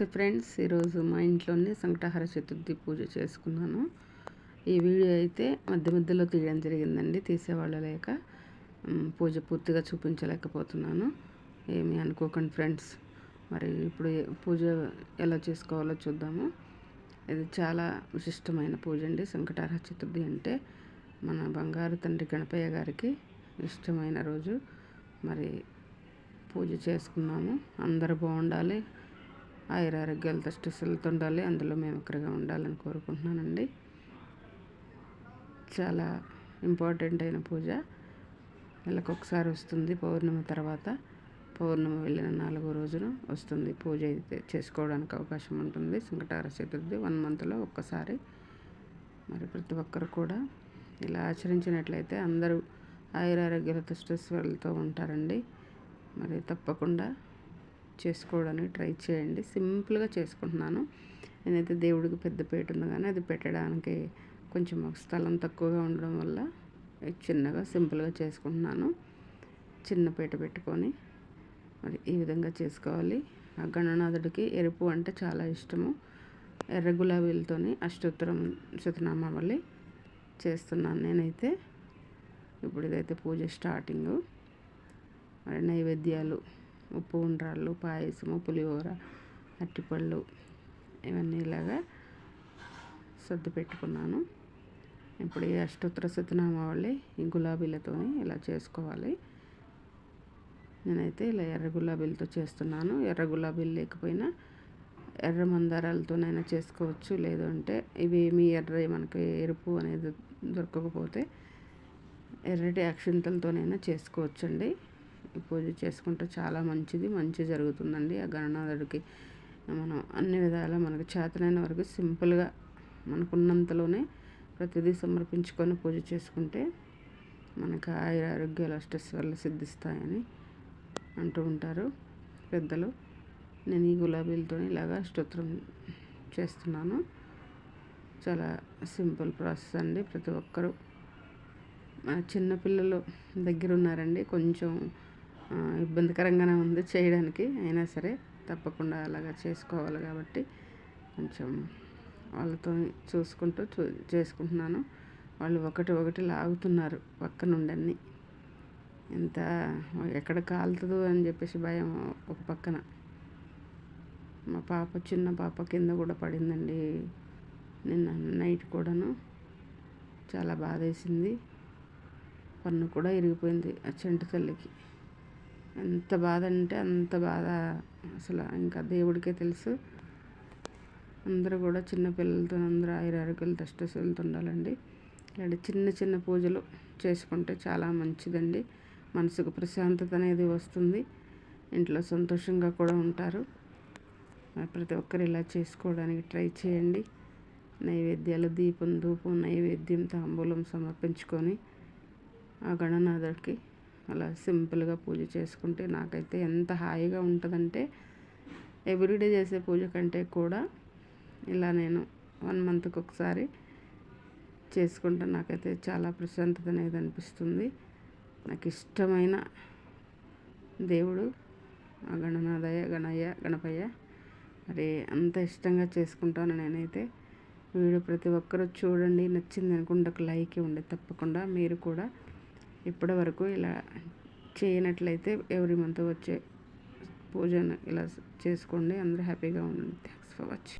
నమస్తే ఫ్రెండ్స్ ఈరోజు మా ఇంట్లోనే సంకటహార చతుర్థి పూజ చేసుకున్నాను. ఈ వీడియో అయితే మధ్య మధ్యలో తీయడం జరిగిందండి తీసేవాళ్ళు లేక పూజ పూర్తిగా చూపించలేకపోతున్నాను. ఏమి అనుకోకండి ఫ్రెండ్స్. మరి ఇప్పుడు పూజ ఎలా చేసుకోవాలో చూద్దాము. ఇది చాలా విశిష్టమైన పూజ అండి సంకటహార చతుర్థి అంటే. మన బంగారు తండ్రి గణపయ్య గారికి ఇష్టమైన రోజు. మరి పూజ చేసుకున్నాము. అందరూ బాగుండాలి ఆయురారోగ్యాలతో స్ట్రెస్లతో ఉండాలి. అందులో మేము ఒకరిగా ఉండాలని కోరుకుంటున్నానండి. చాలా ఇంపార్టెంట్ అయిన పూజ. నెలకు ఒకసారి వస్తుంది పౌర్ణమి తర్వాత. పౌర్ణమి వెళ్ళిన నాలుగో రోజున వస్తుంది పూజ అయితే చేసుకోవడానికి అవకాశం ఉంటుంది. సంకటార చతుర్థి వన్ మంత్లో ఒక్కసారి. మరి ప్రతి ఒక్కరు కూడా ఇలా ఆచరించినట్లయితే అందరూ ఆయురారోగ్యాలతో స్ట్రెస్ వెళ్తూ ఉంటారండి. మరి తప్పకుండా చేసుకోవడానికి ట్రై చేయండి. సింపుల్గా చేసుకుంటున్నాను. నేనైతే దేవుడికి పెద్ద పేట ఉంది కానీ అది పెట్టడానికి కొంచెం స్థలం తక్కువగా ఉండడం వల్ల చిన్నగా సింపుల్గా చేసుకుంటున్నాను. చిన్న పీట పెట్టుకొని మరి ఈ విధంగా చేసుకోవాలి. ఆ గణనాథుడికి ఎరుపు అంటే చాలా ఇష్టము. ఎర్ర గులాబీలతోని అష్టోత్తరం శతనామావళి చేస్తున్నాను నేనైతే. ఇప్పుడు ఇదైతే పూజ స్టార్టింగు. మరి నైవేద్యాలు ఉప్పు ఉండ్రాళ్ళు పాయసము పులిహోర అట్టిపళ్ళు ఇవన్నీ ఇలాగా సర్ది పెట్టుకున్నాను. ఇప్పుడు ఈ అష్టోత్తర సత్యనామావళి ఈ గులాబీలతో ఇలా చేసుకోవాలి. నేనైతే ఇలా ఎర్ర గులాబీలతో చేస్తున్నాను. ఎర్ర గులాబీలు లేకపోయినా ఎర్ర మందారాలతోనైనా చేసుకోవచ్చు. లేదంటే ఇవి ఏమి ఎర్ర మనకి ఎరుపు అనేది దొరకకపోతే ఎర్రటి అక్షింతలతోనైనా చేసుకోవచ్చండి. పూజ చేసుకుంటే చాలా మంచిది మంచి జరుగుతుందండి. ఆ గణనాథుడికి మనం అన్ని విధాలా మనకు చేతనైన వరకు సింపుల్గా మనకున్నంతలోనే ప్రతిదీ సమర్పించుకొని పూజ చేసుకుంటే మనకు ఆయుర ఆరోగ్యాలు స్ట్రెస్ వల్ల సిద్ధిస్తాయని అంటూ ఉంటారు పెద్దలు. నేను ఈ గులాబీలతో ఇలాగా స్తోత్రం చేస్తున్నాను. చాలా సింపుల్ ప్రాసెస్ అండి. ప్రతి ఒక్కరూ చిన్నపిల్లలు దగ్గర ఉన్నారండి. కొంచెం ఇబ్బందికరంగానే ఉంది చేయడానికి. అయినా సరే తప్పకుండా అలాగా చేసుకోవాలి కాబట్టి కొంచెం వాళ్ళతో చూసుకుంటూ చూ చేసుకుంటున్నాను. వాళ్ళు ఒకటి ఒకటి లాగుతున్నారు పక్క నుండి ఎంత ఎక్కడ కాలుతుందో అని చెప్పేసి భయం ఒక పక్కన. మా పాప చిన్న పాప కింద కూడా పడిందండి. నిన్న నైట్ కూడాను చాలా బాధ వేసింది పన్ను కూడా ఇరిగిపోయింది ఆ చెంటు తల్లికి. ఎంత బాధ అంటే అంత బాధ అసలు ఇంకా దేవుడికే తెలుసు. అందరూ కూడా చిన్నపిల్లలతో అందరూ ఆయురారోగ్యాలతో స్ట్రెస్లతో ఉండాలండి. ఇలాంటి చిన్న చిన్న పూజలు చేసుకుంటే చాలా మంచిదండి. మనసుకు ప్రశాంతత అనేది వస్తుంది. ఇంట్లో సంతోషంగా కూడా ఉంటారు. ప్రతి ఒక్కరు ఇలా చేసుకోవడానికి ట్రై చేయండి. నైవేద్యాలు దీపం ధూపం నైవేద్యం తాంబూలం సమర్పించుకొని ఆ గణనాథుడికి అలా సింపుల్గా పూజ చేసుకుంటే నాకైతే ఎంత హాయిగా ఉంటుందంటే ఎవ్రీడే చేసే పూజ కంటే కూడా ఇలా నేను వన్ మంత్కి ఒకసారి చేసుకుంటే నాకైతే చాలా ప్రశాంతత అనేది అనిపిస్తుంది. నాకు ఇష్టమైన దేవుడు ఆ గణనాథయ్య గణయ్య గణపయ్య. మరి అంత ఇష్టంగా చేసుకుంటాను నేనైతే. వీడియో ప్రతి ఒక్కరూ చూడండి. నచ్చింది అనుకుంటే ఒక లైక్ ఇవ్వండి తప్పకుండా. మీరు కూడా ఇప్పటి వరకు ఇలా చేయనట్లయితే ఎవ్రీ మంత్ వచ్చే పూజను ఇలా చేసుకోండి అందరూ హ్యాపీగా ఉండండి. Thanks for watching